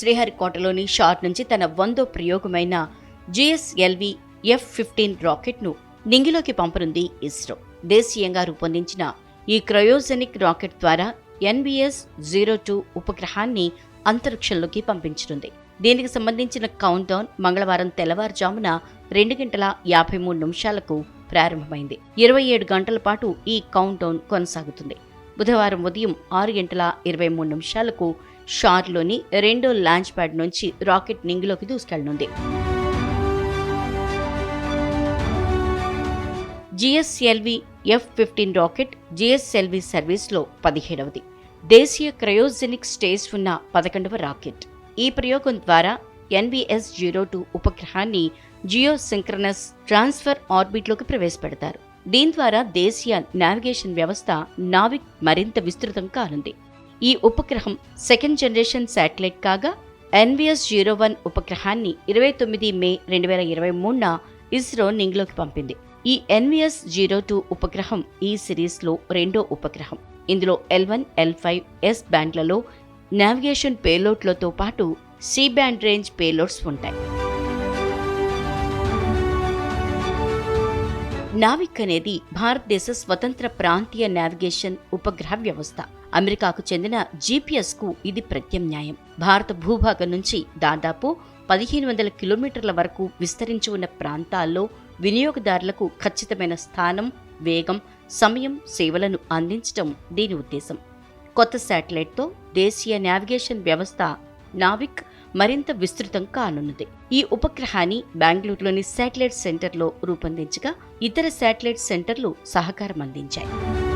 శ్రీహరికోటలోని shot నుంచి తన వందో ప్రయోగమైన జిఎస్ఎల్వి ఎఫ్ ఫిఫ్టీన్ రాకెట్ను నింగిలోకి పంపనుంది ఇస్రో. దేశీయంగా రూపొందించిన ఈ క్రయోజెనిక్ రాకెట్ ద్వారా ఎన్బిఎస్ జీరో టూ ఉపగ్రహాన్ని అంతరిక్షంలోకి పంపించనుంది. దీనికి సంబంధించిన కౌంట్ డౌన్ మంగళవారం తెల్లవారుజామున రెండు గంటల యాభై మూడు నిమిషాలకు ప్రారంభమైంది. ఇరవై ఏడు గంటల పాటు ఈ కౌంట్ డౌన్ కొనసాగుతుంది. బుధవారం ఉదయం ఆరు గంటల ఇరవై మూడు నిమిషాలకు షార్లోని రెండో లాంచ్ ప్యాడ్ నుంచి రాకెట్ నింగిలోకి దూసుకెళ్ళనుంది. GSLV F fifteen rocket GSLV సర్వీస్లో పదిహేడవది. దేశీయ క్రయోజెనిక్ స్టేజ్ ఉన్న పదకొండవ రాకెట్. ఈ ప్రయోగం ద్వారా ఎన్విఎస్ జీరో టూ ఉపగ్రహాన్ని జియో సింక్రనస్ ట్రాన్స్ఫర్ ఆర్బిట్లోకి ప్రవేశపెడతారు. దీని ద్వారా దేశీయ నావిగేషన్ వ్యవస్థ నావిక్ మరింత విస్తృతం కానుంది. ఈ ఉపగ్రహం సెకండ్ జనరేషన్ శాటిలైట్ కాగా ఎన్విఎస్ జీరో వన్ ఉపగ్రహాన్ని ఇరవై తొమ్మిది మే రెండు వేల ఇరవై మూడున ఇస్రో నింగ్లోకి పంపింది. ఈ ఎన్విఎస్ జీరో టూ ఉపగ్రహం ఈ సిరీస్లో రెండో ఉపగ్రహం. ఇందులో L one L five S బ్యాండ్లలో navigation పేలోడ్లతో పాటు సి బ్యాండ్ రేంజ్ పేలోడ్స్ ఉంటాయి. నావిక్ అనేది భారతదేశ స్వతంత్ర ప్రాంతీయ నావిగేషన్ ఉపగ్రహ వ్యవస్థ. అమెరికాకు చెందిన జీపీఎస్కు ఇది ప్రత్యామ్నాయం. భారత భూభాగం నుంచి దాదాపు పదిహేను వందల కిలోమీటర్ల వరకు విస్తరించి ఉన్న ప్రాంతాల్లో వినియోగదారులకు ఖచ్చితమైన స్థానం వేగం సమయం సేవలను అందించడం దీని ఉద్దేశం. కొత్త శాటిలైట్తో దేశీయ నావిగేషన్ వ్యవస్థ నావిక్ మరింత విస్తృతం కానున్నది. ఈ ఉపగ్రహాన్ని బెంగళూరులోని శాటిలైట్ సెంటర్లో రూపొందించగా ఇతర శాటిలైట్ సెంటర్లు సహకారం అందించాయి.